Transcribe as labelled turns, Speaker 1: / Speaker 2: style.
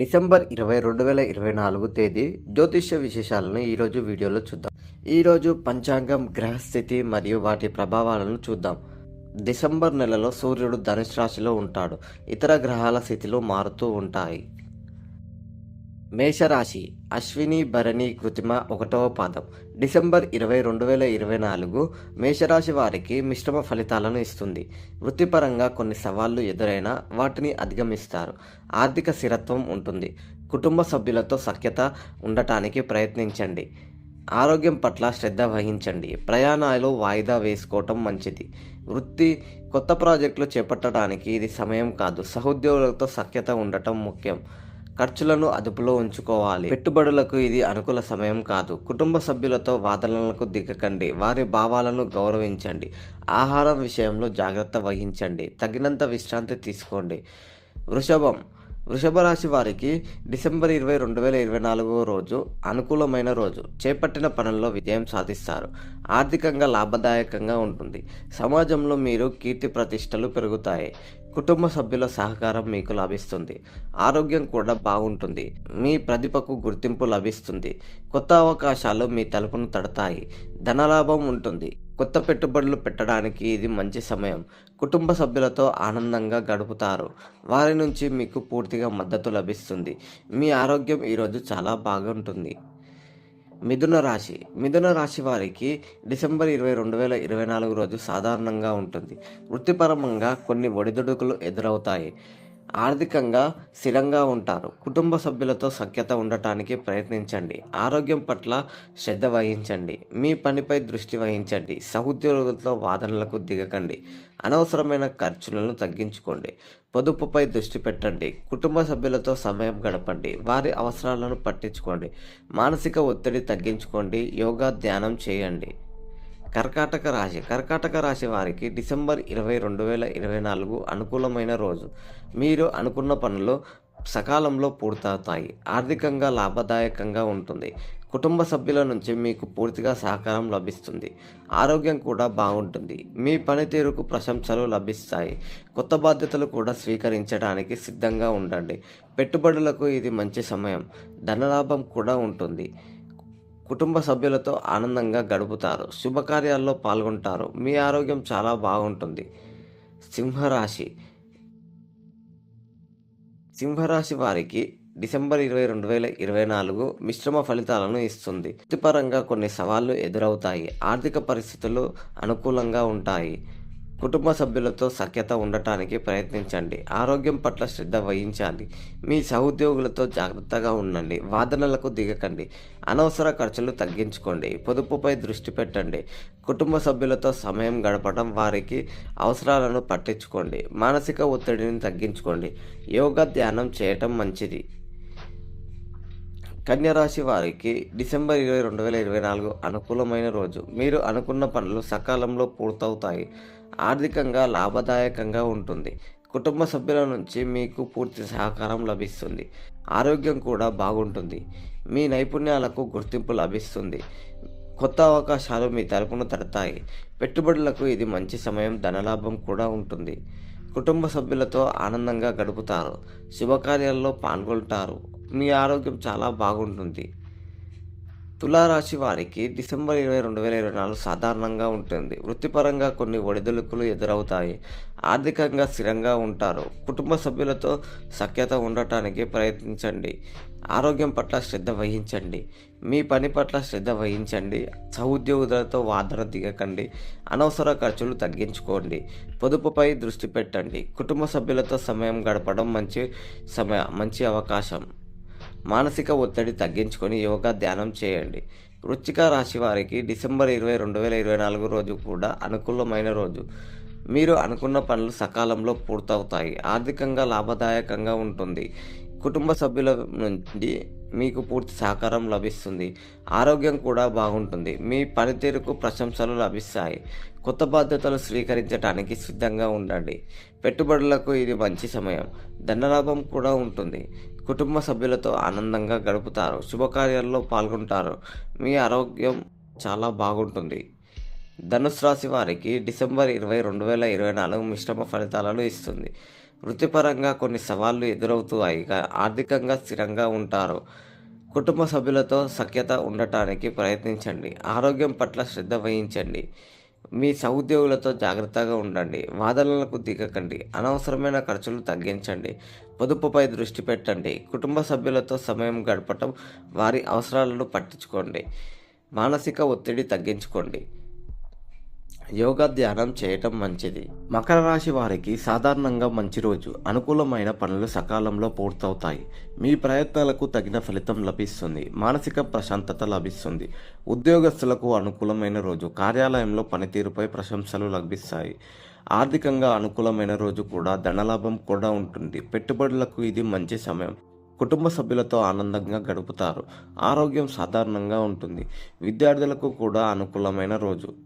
Speaker 1: December ఇరవై రెండు వేల ఇరవై నాలుగు తేదీ జ్యోతిష్య విశేషాలను ఈరోజు వీడియోలో చూద్దాం. ఈరోజు పంచాంగం గ్రహస్థితి మరియు వాటి ప్రభావాలను చూద్దాం. డిసెంబర్ నెలలో సూర్యుడు ధనుసు రాశిలో ఉంటాడు. ఇతర గ్రహాల స్థితిలో మారుతూ ఉంటాయి. మేషరాశి అశ్విని భరణి కృతిమ ఒకటవ పాదం. డిసెంబర్ ఇరవై రెండు వేల ఇరవై నాలుగు మేషరాశి వారికి మిశ్రమ ఫలితాలను ఇస్తుంది. వృత్తిపరంగా కొన్ని సవాళ్ళు ఎదురైనా వాటిని అధిగమిస్తారు. ఆర్థిక స్థిరత్వం ఉంటుంది. కుటుంబ సభ్యులతో సఖ్యత ఉండటానికి ప్రయత్నించండి. ఆరోగ్యం పట్ల శ్రద్ధ వహించండి. ప్రయాణాలు వాయిదా వేసుకోవటం మంచిది. వృత్తి కొత్త ప్రాజెక్టులు చేపట్టడానికి ఇది సమయం కాదు. సహోద్యోగులతో సఖ్యత ఉండటం ముఖ్యం. ఖర్చులను అదుపులో ఉంచుకోవాలి. పెట్టుబడులకు ఇది అనుకూల సమయం కాదు. కుటుంబ సభ్యులతో వాదనలకు దిగకండి. వారి భావాలను గౌరవించండి. ఆహారం విషయంలో జాగ్రత్త వహించండి. తగినంత విశ్రాంతి తీసుకోండి. వృషభం. వృషభ రాశి వారికి డిసెంబర్ ఇరవై రెండు వేల ఇరవై నాలుగవ రోజు అనుకూలమైన రోజు. చేపట్టిన పనుల్లో విజయం సాధిస్తారు. ఆర్థికంగా లాభదాయకంగా ఉంటుంది. సమాజంలో మీరు కీర్తి ప్రతిష్టలు పెరుగుతాయి. కుటుంబ సభ్యుల సహకారం మీకు లభిస్తుంది. ఆరోగ్యం కూడా బాగుంటుంది. మీ ప్రతిభకు గుర్తింపు లభిస్తుంది. కొత్త అవకాశాలు మీ తలుపును తడతాయి. ధనలాభం ఉంటుంది. కొత్త పెట్టుబడులు పెట్టడానికి ఇది మంచి సమయం. కుటుంబ సభ్యులతో ఆనందంగా గడుపుతారు. వారి నుంచి మీకు పూర్తిగా మద్దతు లభిస్తుంది. మీ ఆరోగ్యం ఈరోజు చాలా బాగుంటుంది. మిథున రాశి. మిథున రాశి వారికి డిసెంబర్ ఇరవై రెండు వేల ఇరవై నాలుగు రోజు సాధారణంగా ఉంటుంది. వృత్తిపరంగా కొన్ని ఒడిదుడుకులు ఎదురవుతాయి. ఆర్థికంగా స్థిరంగా ఉంటారు. కుటుంబ సభ్యులతో సఖ్యత ఉండటానికి ప్రయత్నించండి. ఆరోగ్యం పట్ల శ్రద్ధ వహించండి. మీ పనిపై దృష్టి వహించండి. సహోద్యోగులతో వాదనలకు దిగకండి. అనవసరమైన ఖర్చులను తగ్గించుకోండి. పొదుపుపై దృష్టి పెట్టండి. కుటుంబ సభ్యులతో సమయం గడపండి. వారి అవసరాలను పట్టించుకోండి. మానసిక ఒత్తిడి తగ్గించుకోండి. యోగా ధ్యానం చేయండి. కర్కాటక రాశి. కర్కాటక రాశి వారికి డిసెంబర్ ఇరవై రెండు వేల ఇరవై నాలుగు అనుకూలమైన రోజు. మీరు అనుకున్న పనులు సకాలంలో పూర్తవుతాయి. ఆర్థికంగా లాభదాయకంగా ఉంటుంది. కుటుంబ సభ్యుల నుంచి మీకు పూర్తిగా సహకారం లభిస్తుంది. ఆరోగ్యం కూడా బాగుంటుంది. మీ పనితీరుకు ప్రశంసలు లభిస్తాయి. కొత్త బాధ్యతలు కూడా స్వీకరించడానికి సిద్ధంగా ఉండండి. పెట్టుబడులకు ఇది మంచి సమయం. ధనలాభం కూడా ఉంటుంది. కుటుంబ సభ్యులతో ఆనందంగా గడుపుతారు. శుభకార్యాల్లో పాల్గొంటారు. మీ ఆరోగ్యం చాలా బాగుంటుంది. సింహరాశి. సింహరాశి వారికి డిసెంబర్ ఇరవై రెండు వేల ఇరవై నాలుగు మిశ్రమ ఫలితాలను ఇస్తుంది. వృత్తిపరంగా కొన్ని సవాళ్ళు ఎదురవుతాయి. ఆర్థిక పరిస్థితులు అనుకూలంగా ఉంటాయి. కుటుంబ సభ్యులతో సఖ్యత ఉండటానికి ప్రయత్నించండి. ఆరోగ్యం పట్ల శ్రద్ధ వహించాలి మీ సహోద్యోగులతో జాగ్రత్తగా ఉండండి. వాదనలకు దిగకండి. అనవసర ఖర్చులు తగ్గించుకోండి. పొదుపుపై దృష్టి పెట్టండి. కుటుంబ సభ్యులతో సమయం గడపడం వారికి అవసరాలను పట్టించుకోండి. మానసిక ఒత్తిడిని తగ్గించుకోండి. యోగా ధ్యానం చేయటం మంచిది. కన్యరాశి వారికి డిసెంబర్ ఇరవై రెండు వేల ఇరవై నాలుగు అనుకూలమైన రోజు. మీరు అనుకున్న పనులు సకాలంలో పూర్తవుతాయి. ఆర్థికంగా లాభదాయకంగా ఉంటుంది. కుటుంబ సభ్యుల నుంచి మీకు పూర్తి సహకారం లభిస్తుంది. ఆరోగ్యం కూడా బాగుంటుంది. మీ నైపుణ్యాలకు గుర్తింపు లభిస్తుంది. కొత్త అవకాశాలు మీ తరపున తడతాయి పెట్టుబడులకు ఇది మంచి సమయం ధనలాభం కూడా ఉంటుంది. కుటుంబ సభ్యులతో ఆనందంగా గడుపుతారు. శుభకార్యాల్లో పాల్గొంటారు. మీ ఆరోగ్యం చాలా బాగుంటుంది. తులారాశి వారికి డిసెంబర్ ఇరవై రెండు వేల ఇరవై నాలుగు సాధారణంగా ఉంటుంది. వృత్తిపరంగా కొన్ని ఒడిదుడుకులు ఎదురవుతాయి. ఆర్థికంగా స్థిరంగా ఉంటారు. కుటుంబ సభ్యులతో సఖ్యత ఉండటానికి ప్రయత్నించండి. ఆరోగ్యం పట్ల శ్రద్ధ వహించండి. మీ పని పట్ల శ్రద్ధ వహించండి. సహోద్యోగులతో వాదన దిగకండి. అనవసర ఖర్చులు తగ్గించుకోండి. పొదుపుపై దృష్టి పెట్టండి. కుటుంబ సభ్యులతో సమయం గడపడం మంచి సమయ మంచి అవకాశం. మానసిక ఒత్తిడి తగ్గించుకొని యోగా ధ్యానం చేయండి. వృచ్చిక రాశి వారికి డిసెంబర్ ఇరవై రెండు వేల ఇరవై నాలుగు రోజు కూడా అనుకూలమైన రోజు. మీరు అనుకున్న పనులు సకాలంలో పూర్తవుతాయి. ఆర్థికంగా లాభదాయకంగా ఉంటుంది. కుటుంబ సభ్యుల నుండి మీకు పూర్తి సహకారం లభిస్తుంది. ఆరోగ్యం కూడా బాగుంటుంది. మీ పనితీరుకు ప్రశంసలు లభిస్తాయి. కొత్త బాధ్యతలు స్వీకరించడానికి సిద్ధంగా ఉండండి. పెట్టుబడులకు ఇది మంచి సమయం. ధనలాభం కూడా ఉంటుంది. కుటుంబ సభ్యులతో ఆనందంగా గడుపుతారు. శుభకార్యాల్లో పాల్గొంటారు. మీ ఆరోగ్యం చాలా బాగుంటుంది. ధనుసు రాశి వారికి డిసెంబర్ ఇరవై రెండు వేల ఇరవై నాలుగు మిశ్రమ ఫలితాలను ఇస్తుంది. వృత్తిపరంగా కొన్ని సవాళ్ళు ఎదురవుతాయి ఆర్థికంగా స్థిరంగా ఉంటారు. కుటుంబ సభ్యులతో సఖ్యత ఉండటానికి ప్రయత్నించండి. ఆరోగ్యం పట్ల శ్రద్ధ వహించండి. మీ సహోద్యోగులతో జాగ్రత్తగా ఉండండి. వాదనలకు దిగకండి అనవసరమైన ఖర్చులు తగ్గించండి. పొదుపుపై దృష్టి పెట్టండి. కుటుంబ సభ్యులతో సమయం గడపటం వారి అవసరాలను పట్టించుకోండి. మానసిక ఒత్తిడి తగ్గించుకోండి. యోగా ధ్యానం చేయటం మంచిది. మకర రాశి వారికి సాధారణంగా మంచి రోజు. అనుకూలమైన పనులు సకాలంలో పూర్తవుతాయి. మీ ప్రయత్నాలకు తగిన ఫలితం లభిస్తుంది. మానసిక ప్రశాంతత లభిస్తుంది. ఉద్యోగస్తులకు అనుకూలమైన రోజు. కార్యాలయంలో పనితీరుపై ప్రశంసలు లభిస్తాయి. ఆర్థికంగా అనుకూలమైన రోజు కూడా ధనలాభం కూడా ఉంటుంది. పెట్టుబడులకు ఇది మంచి సమయం. కుటుంబ సభ్యులతో ఆనందంగా గడుపుతారు. ఆరోగ్యం సాధారణంగా ఉంటుంది. విద్యార్థులకు కూడా అనుకూలమైన రోజు.